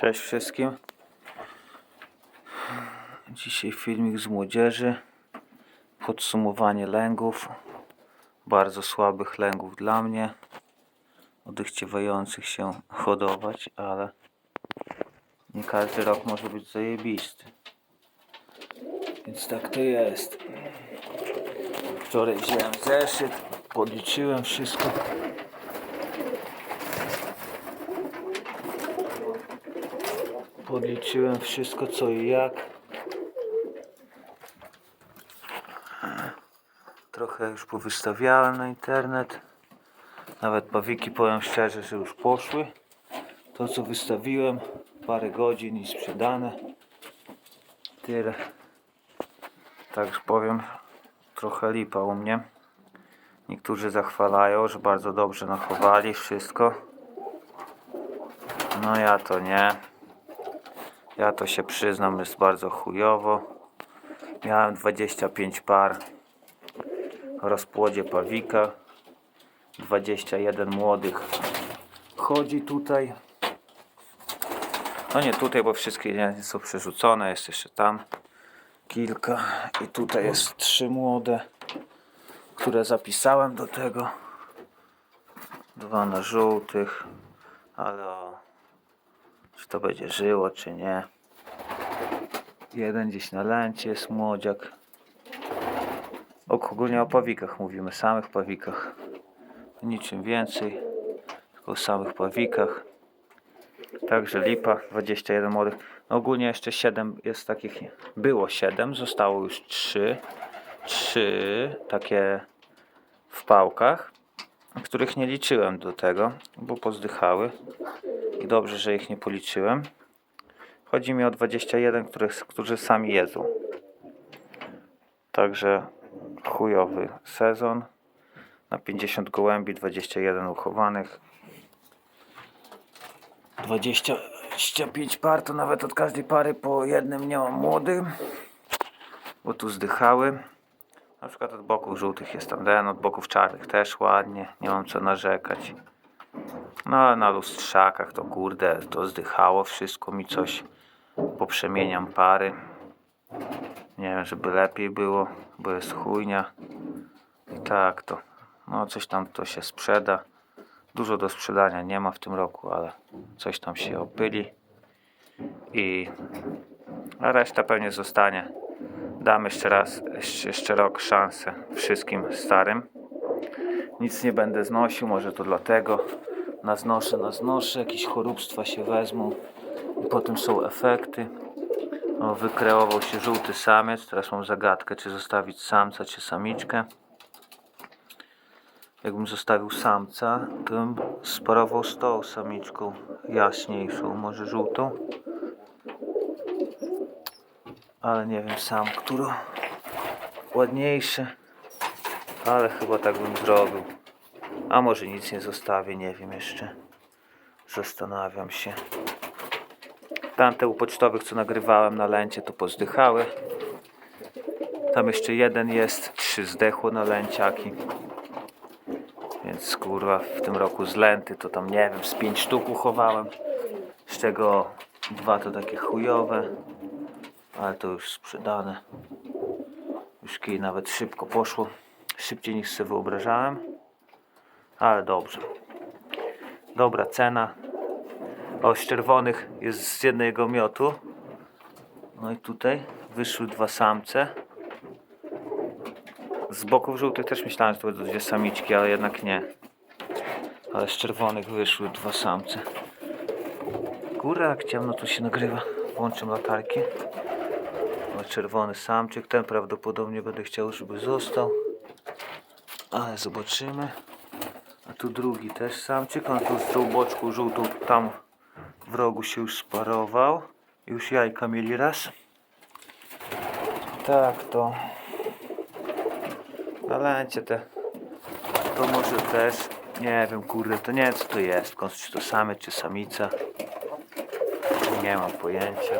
Cześć wszystkim. Dzisiaj filmik z młodzieży. Podsumowanie lęgów. Bardzo słabych lęgów dla mnie. Odechciewających się hodować, ale nie każdy rok może być zajebisty. Więc tak to jest. Wczoraj wziąłem zeszyt, podliczyłem wszystko. Podliczyłem wszystko co i jak. Trochę już powystawiałem na internet. Nawet pawiki powiem szczerze, że już poszły. To co wystawiłem, parę godzin i sprzedane. Tyle. Tak powiem, trochę lipa u mnie. Niektórzy zachwalają, że bardzo dobrze nachowali wszystko. No ja to nie. Ja to się przyznam, jest bardzo chujowo. Miałem 25 par w rozpłodzie pawika. 21 młodych chodzi tutaj. No nie tutaj, bo wszystkie są przerzucone. Jest jeszcze tam kilka. I tutaj jest trzy młode, które zapisałem do tego. Dwa na żółtych, ale czy to będzie żyło, czy nie. Jeden gdzieś na lęcie jest młodziak. Ogólnie o pawikach mówimy, samych pawikach. Niczym więcej, tylko o samych pawikach. Także lipa, 21 młodych. No ogólnie jeszcze 7 jest takich, było 7, zostało już 3. 3 takie w pałkach, których nie liczyłem do tego, bo pozdychały. I dobrze, że ich nie policzyłem. Chodzi mi o 21, których, którzy sami jedzą. Także chujowy sezon. Na 50 gołębi, 21 uchowanych. 25 par, to nawet od każdej pary po jednym nie mam młodym. Bo tu zdychały. Na przykład od boków żółtych jest tam ten, od boków czarnych też ładnie. Nie mam co narzekać. No na lustrzakach to kurde, to zdychało wszystko mi coś. Poprzemieniam pary. Nie wiem, żeby lepiej było, bo jest chujnia. I tak to. No coś tam to się sprzeda. Dużo do sprzedania nie ma w tym roku, ale coś tam się opyli. I a reszta pewnie zostanie. Dam jeszcze raz, jeszcze rok szansę wszystkim starym. Nic nie będę znosił, może to dlatego. Naznoszę, naznoszę, jakieś choróbstwa się wezmą. I potem są efekty. O, wykreował się żółty samiec. Teraz mam zagadkę, czy zostawić samca, czy samiczkę. Jakbym zostawił samca, to bym sparował z tą samiczką jaśniejszą, może żółtą. Ale nie wiem sam, którą ładniejsze. Ale chyba tak bym zrobił. A może nic nie zostawię, nie wiem jeszcze. Zastanawiam się. Tamte u pocztowych, co nagrywałem na lęcie, to pozdychały. Tam jeszcze jeden jest, trzy zdechło na lęciaki. Więc kurwa w tym roku z lęty to tam nie wiem, z pięć sztuk uchowałem. Z czego dwa to takie chujowe. Ale to już sprzedane. Już kij nawet szybko poszło. Szybciej niż sobie wyobrażałem. Ale dobrze. Dobra cena. O, z czerwonych jest z jednego miotu. No i tutaj wyszły dwa samce. Z boków żółtych też myślałem, że to będą dwie samiczki, ale jednak nie. Ale z czerwonych wyszły dwa samce. Góra, jak ciemno tu się nagrywa. Włączę latarki. Czerwony samczyk. Ten prawdopodobnie będę chciał, żeby został. Ale zobaczymy. Tu drugi też samczyk. On tu z tą boczką żółtą tam w rogu się już sparował. Już jajka mieli raz. Tak to. Na lęcie te. To może też. Nie wiem, kurde, to nie co to jest. Czy to samiec czy samica. Nie mam pojęcia.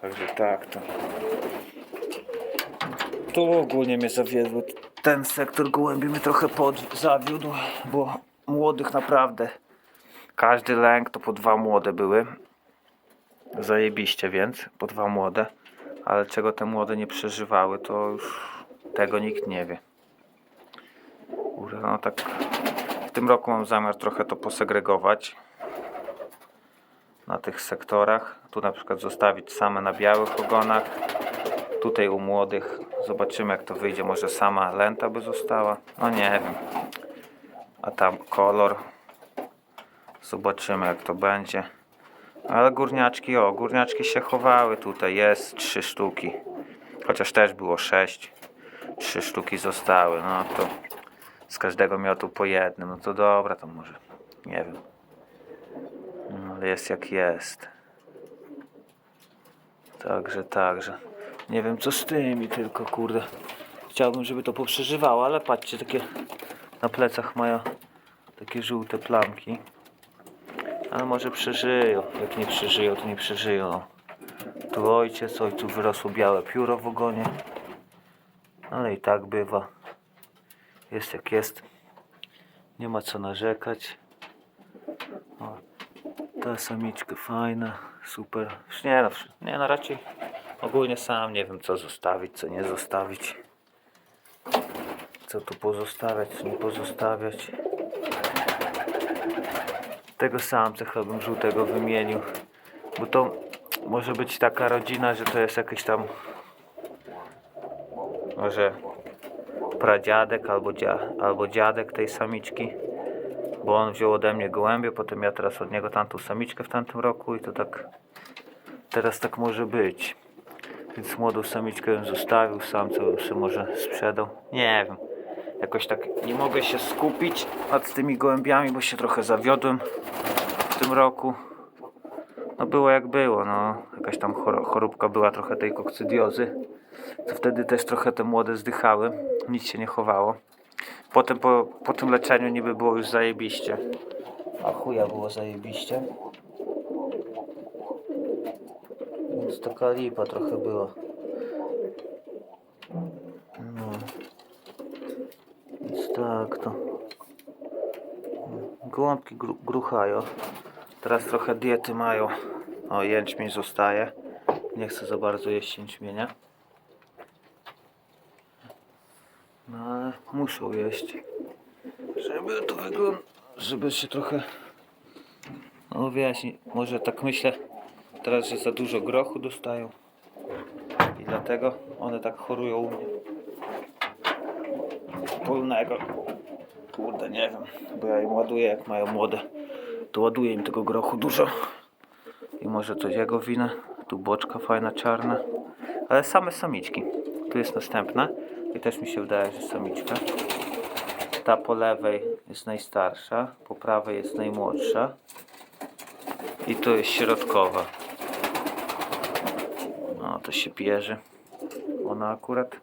Także tak to. To ogólnie mnie zawiodło. Ten sektor gołębi mnie trochę pod zawiódł, bo młodych naprawdę Każdy lęk to po dwa młode były. Zajebiście więc, po dwa młode. Ale czego te młode nie przeżywały, to już tego nikt nie wie. Kurde, no tak w tym roku mam zamiar trochę to posegregować na tych sektorach. Tu na przykład zostawić same na białych ogonach. Tutaj u młodych zobaczymy jak to wyjdzie. Może sama lenta by została. No nie wiem. A tam kolor. Zobaczymy jak to będzie. Ale górniaczki, o, górniaczki się chowały tutaj. Jest trzy sztuki. Chociaż też było sześć. Trzy sztuki zostały. No to z każdego miotu po jednym. No to dobra, to może. Nie wiem. No, ale jest jak jest. Także, także. Nie wiem co z tymi tylko, kurde. Chciałbym, żeby to poprzeżywało, ale patrzcie, takie na plecach mają takie żółte plamki. Ale może przeżyją. Jak nie przeżyją, to nie przeżyją. Tu ojciec, ojcu wyrosło białe pióro w ogonie. Ale i tak bywa. Jest jak jest. Nie ma co narzekać. O, ta samiczka fajna, super. Nie no, nie no raczej ogólnie sam nie wiem co zostawić, co nie zostawić. Co tu pozostawiać, co nie pozostawiać. Tego samca chyba bym żółtego wymienił. Bo to może być taka rodzina, że to jest jakiś tam może pradziadek albo, dzia, albo dziadek tej samiczki. Bo on wziął ode mnie gołębie, potem ja teraz od niego tamtą samiczkę w tamtym roku i to tak teraz tak może być. Więc młodą samiczkę zostawił, samca bym sobie może sprzedał. Nie wiem. Jakoś tak nie mogę się skupić nad tymi gołębiami, bo się trochę zawiodłem w tym roku. No było jak było, no. Jakaś tam chor- choróbka była trochę tej kokcydiozy. To wtedy też trochę te młode zdychały. Nic się nie chowało. Potem po, po tym leczeniu niby było już zajebiście. A chuja było zajebiście. Więc taka lipa trochę była. No. Więc tak to. Gołąbki gru, gruchają. Teraz trochę diety mają. O, jęczmień zostaje. Nie chcę za bardzo jeść jęczmienia. No ale muszą jeść. Żeby to wygląda, żeby się trochę... No wiesz, może tak myślę teraz, że za dużo grochu dostają. I dlatego one tak chorują u mnie. Polnego. Kurde, nie wiem, bo ja im ładuję jak mają młode. To ładuję im tego grochu dużo. I może to jego wina. Tu boczka fajna, czarna. Ale same samiczki. Tu jest następna. I też mi się wydaje, że samiczka. Ta po lewej jest najstarsza, po prawej jest najmłodsza. I tu jest środkowa. No się pierze. Ona akurat.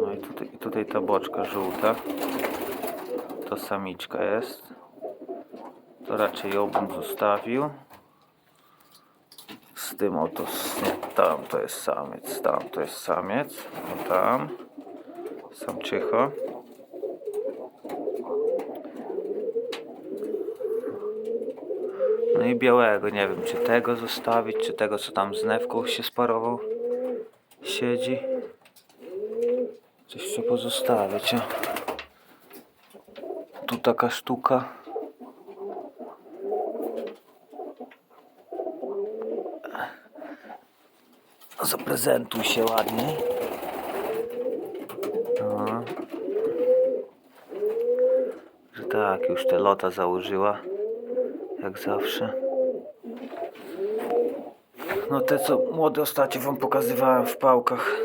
No i tutaj, tutaj ta boczka żółta. To samiczka jest. To raczej ją bym zostawił. Z tym oto, nie, tam to jest samiec, tam to jest samiec, o tam, samczycho. No i białego, nie wiem czy tego zostawić, czy tego co tam z newką się sparował, siedzi. Coś jeszcze pozostawić, o. Tu taka sztuka. Zaprezentuj się ładnie. No. Że tak, już te lota założyła. Jak zawsze. No te co młode ostatnio wam pokazywałem w pałkach.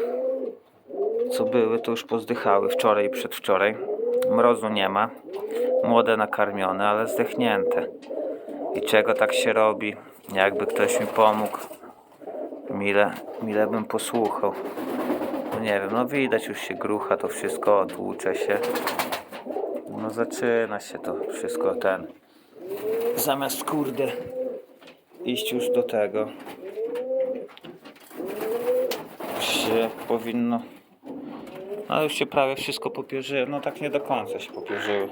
Co były, to już pozdychały wczoraj i przedwczoraj. Mrozu nie ma. Młode nakarmione, ale zdechnięte. I czego tak się robi? Jakby ktoś mi pomógł. Mile, mile bym posłuchał. No nie wiem, no widać już się grucha, to wszystko otłucze się. No zaczyna się to wszystko ten. Zamiast kurde iść już do tego. Się powinno No już się prawie wszystko popierzyło. No tak nie do końca się popierzyły.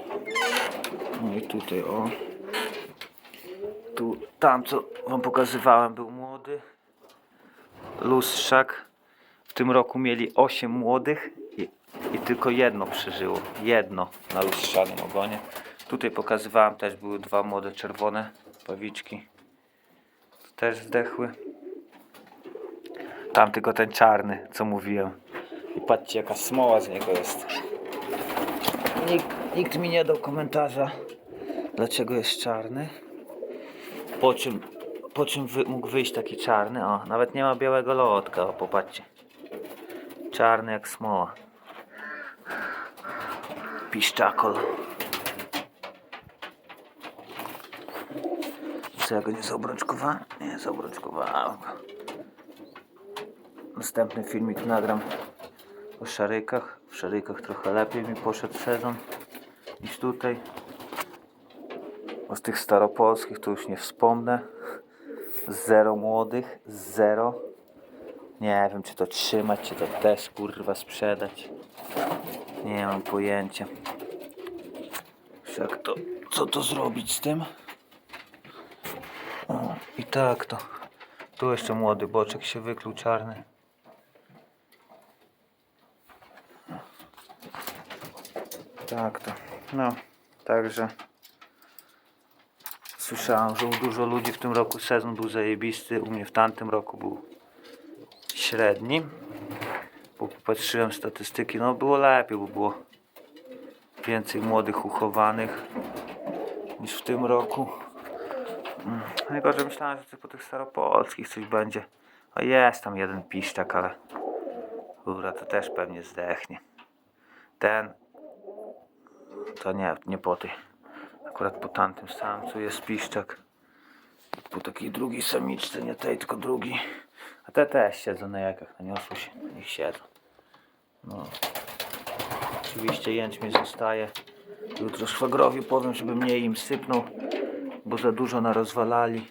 No i tutaj o. Tu, tam co wam pokazywałem był młody. Lustrzak. W tym roku mieli 8 młodych i, i tylko jedno przeżyło. Jedno na lustrzanym ogonie. Tutaj pokazywałem też były dwa młode czerwone pawiczki. Też zdechły. Tam tylko ten czarny, co mówiłem. I patrzcie jaka smoła z niego jest. Nikt, nikt mi nie dał komentarza, dlaczego jest czarny. Po czym, po czym wy, mógł wyjść taki czarny? O, nawet nie ma białego lotka, o, popatrzcie. Czarny jak smoła. Piszczakol. Co ja go nie zaobrączkowałem? Nie, zaobrączkowałem. Następny filmik nagram o szarykach. W szarykach trochę lepiej mi poszedł sezon niż tutaj. O z tych staropolskich to już nie wspomnę. Zero młodych, zero. Nie wiem czy to trzymać, czy to też kurwa sprzedać. Nie mam pojęcia. Jak to, co to zrobić z tym? Tak to. Tu jeszcze młody boczek się wykluł czarny. Tak to. No, także słyszałem, że u dużo ludzi w tym roku sezon był zajebisty. U mnie w tamtym roku był średni. Bo popatrzyłem statystyki, no było lepiej, bo było więcej młodych uchowanych niż w tym roku. Najgorzej myślałem, że po tych staropolskich coś będzie. A jest tam jeden piszczak, ale dobra, to też pewnie zdechnie. Ten to nie, nie po tej. Akurat po tamtym samcu jest piszczak. Po takiej drugiej samiczce, nie tej, tylko drugi. A te też siedzą na jajkach, naniosły się, niech siedzą. No. Oczywiście jęczmień zostaje. Jutro szwagrowi powiem, żeby mniej im sypnął, bo za dużo narozwalali.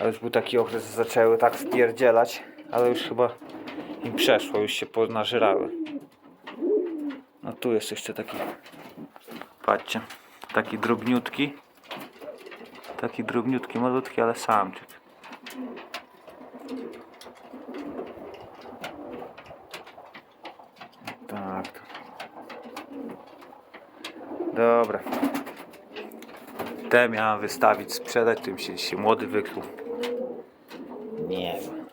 A już był taki okres, że zaczęły tak wpierdzielać, ale już chyba im przeszło, już się ponażyrały. No tu jest jeszcze taki, patrzcie, taki drobniutki. Taki drobniutki, malutki, ale samczyk. Tak. Dobra. Te miałem wystawić, sprzedać, tym się, się młody wykluł. Nie wiem.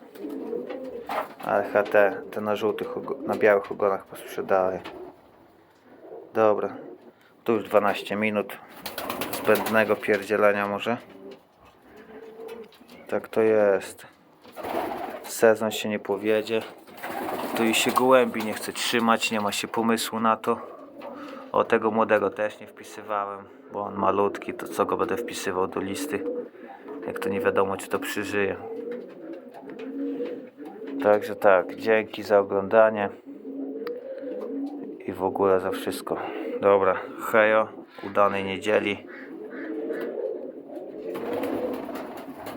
Ale chyba te, te na żółtych, na białych ogonach posprzedaję. Dobra. Tu już 12 minut zbędnego pierdzielenia może. Tak to jest. Sezon się nie powiedzie. Tu i się gołębi nie chce trzymać, nie ma się pomysłu na to. O tego młodego też nie wpisywałem, bo on malutki, to co go będę wpisywał do listy, jak to nie wiadomo czy to przeżyje. Także tak, dzięki za oglądanie i w ogóle za wszystko. Dobra, hejo, udanej niedzieli.